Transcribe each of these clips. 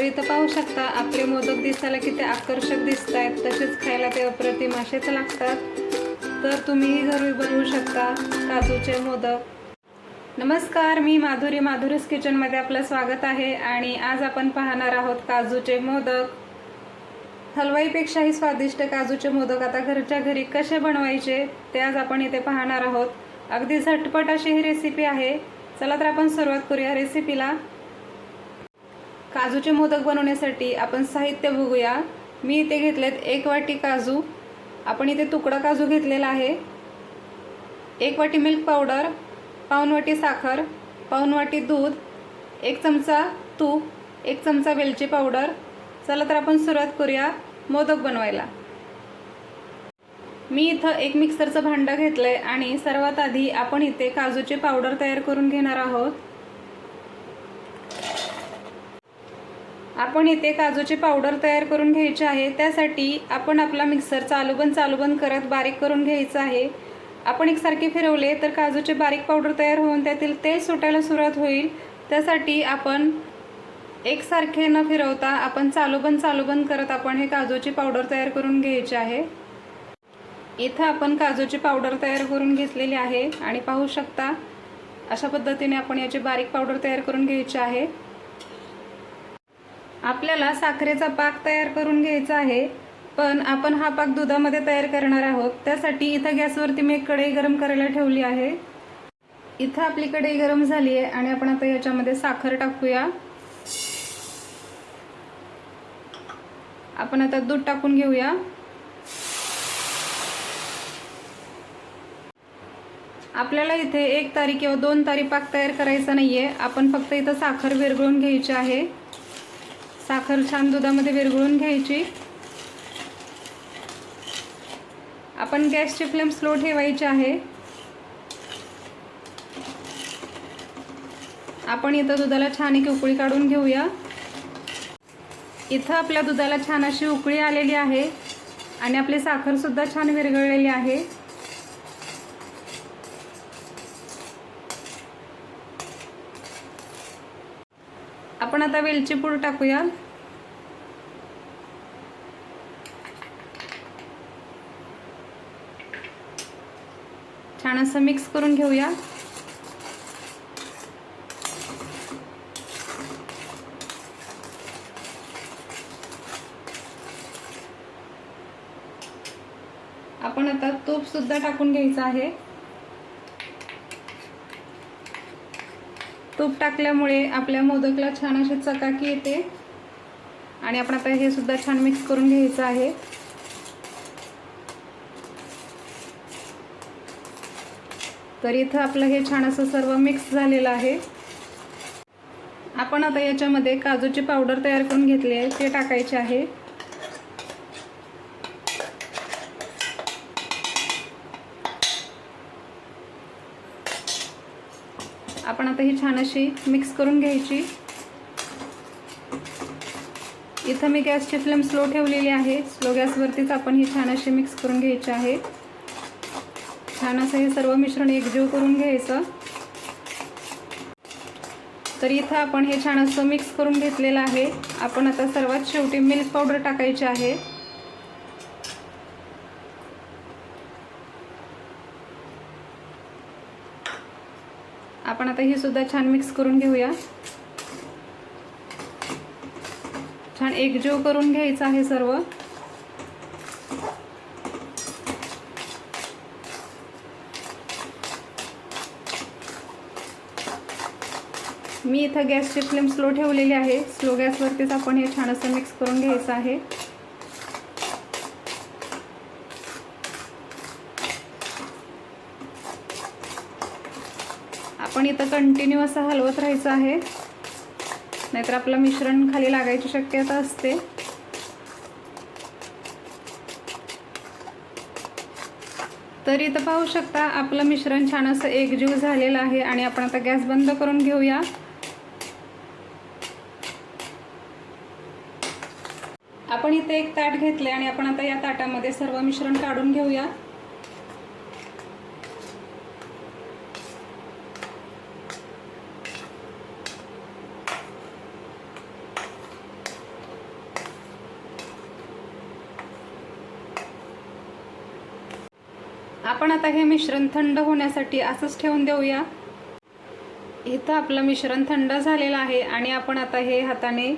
तर इथं पाहू शकता आपले मोदक दिसायला किती आकर्षक दिसत आहेत तसेच खायला ते अप्रतिम असेच लागतात. तर तुम्हीही घरी बनवू शकता काजूचे मोदक. नमस्कार मी माधुरी माधुरीस किचनमध्ये आपलं स्वागत आहे आणि आज आपण पाहणार आहोत काजूचे मोदक. हलवाईपेक्षाही स्वादिष्ट काजूचे मोदक आता घरच्या घरी कसे बनवायचे ते आज आपण इथे पाहणार आहोत. अगदी झटपट अशी ही रेसिपी आहे. चला तर आपण सुरुवात करूया रेसिपीला काजूचे मोदक बनवण्यासाठी आपण साहित्य बघूया. मी इथे घेतलेत एक वाटी काजू. आपण इथे तुकडा काजू घेतलेला आहे. एक वाटी मिल्क पावडर पाऊण वाटी साखर पाऊण वाटी दूध एक चमचा तूप एक चमचा वेलची पावडर चला तर आपण सुरुवात करूया मोदक बनवायला. मी इथं एक मिक्सरचं भांडं घेतलं आहे आणि सर्वात आधी आपण इथे काजूची पावडर तयार करून घेणार आहोत. आपण इथे काजूची पावडर तयार करून घ्यायची आहे. त्यासाठी आपण आपला मिक्सर चालू बंद चालू बंद करत बारीक करून घ्यायचं आहे. आपण एकसारखे फिरवले तर काजूचे बारीक पावडर तयार होऊन त्यातील तेल सुटायला सुरुवात होईल. त्यासाठी आपण एकसारखे न फिरवता आपण चालू बंद चालू बंद करत आपण हे काजूची पावडर तयार करून घ्यायची आहे. इथं आपण काजूची पावडर तयार करून घेतलेली आहे. आणि पाहू शकता अशा पद्धतीने आपण याची बारीक पावडर तयार करून घ्यायची आहे. आपल्याला साखरेचा पाक तयार करून घ्यायचा आहे पण आपण हा पाक दुधामध्ये तयार करणार आहोत. त्यासाठी इथं गॅसवरती मी एक कढई गरम करायला ठेवली आहे. इथं आपली कढई गरम झाली आहे आणि आपण आता याच्यामध्ये साखर टाकूया. आपण आता दूध टाकून घेऊया. आपल्याला इथे एक तारी किंवा दोन तारी पाक तयार करायचा नाहीये. आपण फक्त इथं साखर विरघळून घ्यायची आहे. साखर छान दुधामध्ये विरघळून घ्यायची. आपण गॅसची फ्लेम स्लो ठेवायची आहे. आपण इथं दुधाला छान एक उकळी काढून घेऊया. इथं आपल्या दुधाला छान अशी उकळी आलेली आहे आणि आपली साखरसुद्धा छान विरघळलेली आहे. आपण आता वेलची पूड टाकूया छान असं मिक्स करून घेऊया आपण आता तूप सुद्धा टाकून घ्यायचं आहे. तूप टाकल्यामुळे आपल्या मोदकला छान अशी चकाकी येते. आणि आपण आता हे सुद्धा छान मिक्स करून घ्यायचं आहे. तर इथं आपलं हे छान असं सर्व मिक्स झालेलं आहे. आपण आता याच्यामध्ये काजूची पावडर तयार करून घेतली आहे ते टाकायचे आहे. आपण आता ही छान अशी मिक्स करून घ्यायची. इथं मी गॅसची फ्लेम स्लो ठेवलेली आहे. स्लो गॅसवरतीच आपण ही छान अशी मिक्स करून घ्यायची आहे. छान असं हे सर्व मिश्रण एकजीव करून घ्यायचं. तर इथं आपण हे छान असं मिक्स करून घेतलेलं आहे. आपण आता सर्वात शेवटी मिल्क पावडर टाकायची आहे. आपण आता ही सुद्धा छान मिक्स करून घेऊया. छान एकजीव करून घ्यायचं आहे सर्व. मी इथं गॅसची फ्लेम स्लो ठेवलेली आहे. स्लो गॅसवरतीच आपण हे छान असं मिक्स करून घ्यायचं आहे आपण इथं कंटिन्यू असं हलवत राहायचं आहे. नाहीतर आपलं मिश्रण खाली लागायची शक्यता असते. तर इथं पाहू शकता आपलं मिश्रण छान असं एकजीव झालेलं आहे आणि आपण आता गॅस बंद करून घेऊया. आपण इथे एक ताट घेतले आणि आपण आता या ताटामध्ये सर्व मिश्रण काढून घेऊया. आपण आता हे मिश्रण थंड होण्यासाठी असंच ठेवून देऊया. इथं आपलं मिश्रण थंड झालेलं आहे आणि आपण आता हे हाताने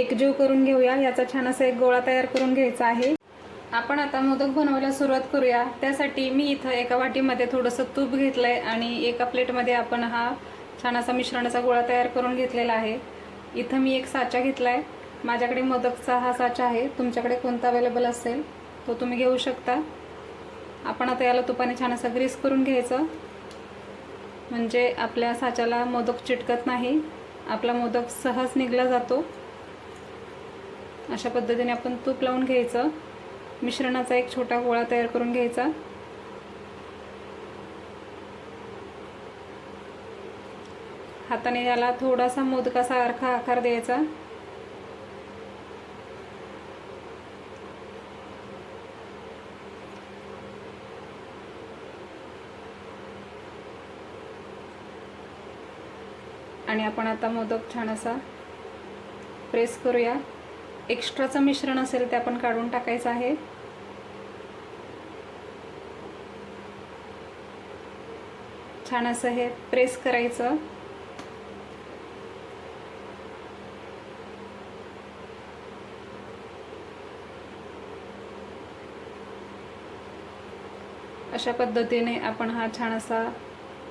एकजीव करून घेऊया. याचा छान असा एक गोळा तयार करून घ्यायचा आहे. आपण आता मोदक बनवायला सुरुवात करूया. त्यासाठी मी इथं एका वाटीमध्ये थोडंसं तूप घेतलं आहे आणि एका प्लेटमध्ये आपण हा छान असा मिश्रणाचा गोळा तयार करून घेतलेला आहे. इथं मी एक साचा घेतला आहे माझ्याकडे मोदकचा हा साचा आहे. तुमच्याकडे कोणता अवेलेबल असेल तो तुम्ही घेऊ शकता. आपण आता याला तुपाने छान असं ग्रीस करून घ्यायचं. म्हणजे आपल्या साच्याला मोदक चिटकत नाही. आपला मोदक सहज निघला जातो. अशा पद्धतीने आपण तूप लावून घ्यायचं. मिश्रणाचा एक छोटा गोळा तयार करून घ्यायचा. हाताने याला थोडासा मोदकासारखा आकार द्यायचा. आणि आपण आता मोदक छान असा प्रेस करूया. एक्स्ट्राचं मिश्रण असेल ते आपण काढून टाकायचं आहे. छान असं हे प्रेस करायचं. अशा पद्धतीने आपण हा छान असा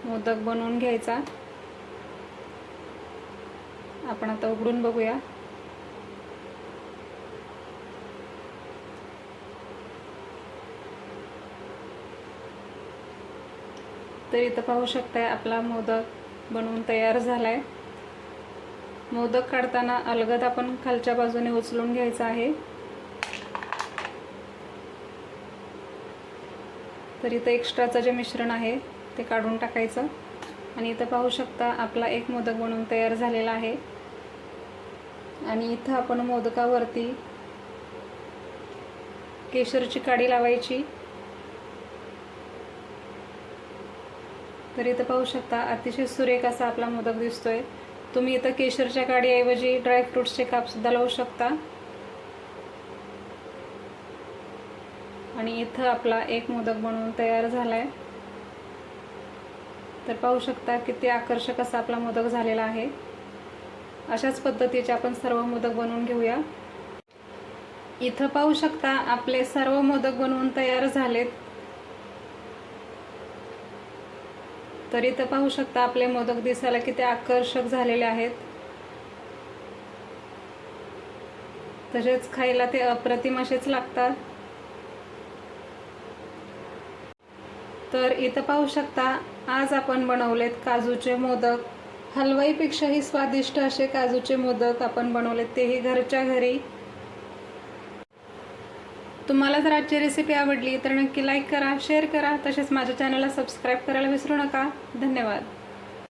मोदक बनवून घ्यायचा. आपण आता उघडून बघूया. तर इथं पाहू शकताय आपला मोदक बनवून तयार झालाय. मोदक काढताना अलगद आपण खालच्या बाजूने उचलून घ्यायचा आहे. तर इथं एक्स्ट्राचं जे मिश्रण आहे ते काढून टाकायचं. आणि इथं पाहू शकता आपला एक मोदक बनवून तयार झालेला आहे. आणि इथं आपण मोदकावरती केशरची काडी लावायची. तर इथं पाहू शकता अतिशय सुरेख असा आपला मोदक दिसतोय. तुम्ही इथं केशरच्या काडीऐवजी ड्रायफ्रुट्सचे कापसुद्धा लावू शकता. आणि इथं आपला एक मोदक बनवून तयार झालाय. तर पाहू शकता किती आकर्षक असा आपला मोदक झालेला आहे. अशाच पद्धतीचे आपण सर्व मोदक बनवून घेऊया. इथं पाहू शकता आपले सर्व मोदक बनवून तयार झालेत. तर इथं पाहू शकता आपले मोदक दिसायला किती आकर्षक झालेले आहेत. तसेच खायला ते अप्रतिम असेच लागतात. तर इथं पाहू शकता आज आपण बनवलेत काजूचे मोदक. हलवाईपेक्षाही स्वादिष्ट असे काजूचे मोदक आपण बनवले तेही घरच्या घरी. तुम्हाला जर आजची रेसिपी आवडली तर नक्की लाईक करा शेअर करा. तसेच माझ्या चॅनलला सबस्क्राईब करायला विसरू नका. धन्यवाद.